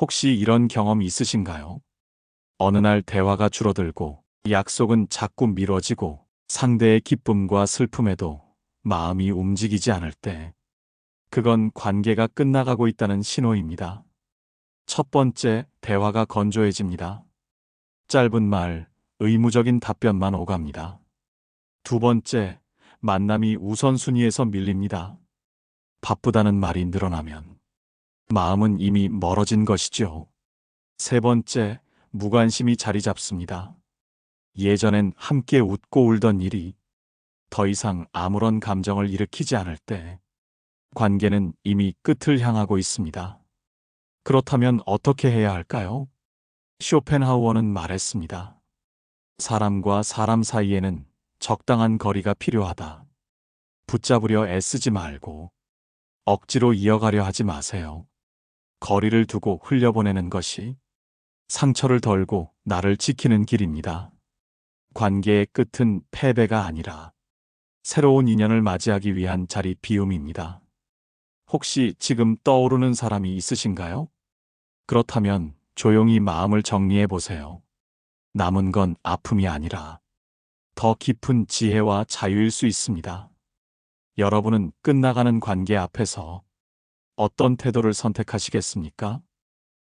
혹시 이런 경험 있으신가요? 어느 날 대화가 줄어들고 약속은 자꾸 미뤄지고 상대의 기쁨과 슬픔에도 마음이 움직이지 않을 때 그건 관계가 끝나가고 있다는 신호입니다. 첫 번째, 대화가 건조해집니다. 짧은 말, 의무적인 답변만 오갑니다. 두 번째, 만남이 우선순위에서 밀립니다. 바쁘다는 말이 늘어나면 마음은 이미 멀어진 것이죠. 세 번째, 무관심이 자리 잡습니다. 예전엔 함께 웃고 울던 일이 더 이상 아무런 감정을 일으키지 않을 때 관계는 이미 끝을 향하고 있습니다. 그렇다면 어떻게 해야 할까요? 쇼펜하우어는 말했습니다. 사람과 사람 사이에는 적당한 거리가 필요하다. 붙잡으려 애쓰지 말고 억지로 이어가려 하지 마세요. 거리를 두고 흘려보내는 것이 상처를 덜고 나를 지키는 길입니다. 관계의 끝은 패배가 아니라 새로운 인연을 맞이하기 위한 자리 비움입니다. 혹시 지금 떠오르는 사람이 있으신가요? 그렇다면 조용히 마음을 정리해 보세요. 남은 건 아픔이 아니라 더 깊은 지혜와 자유일 수 있습니다. 여러분은 끝나가는 관계 앞에서 어떤 태도를 선택하시겠습니까?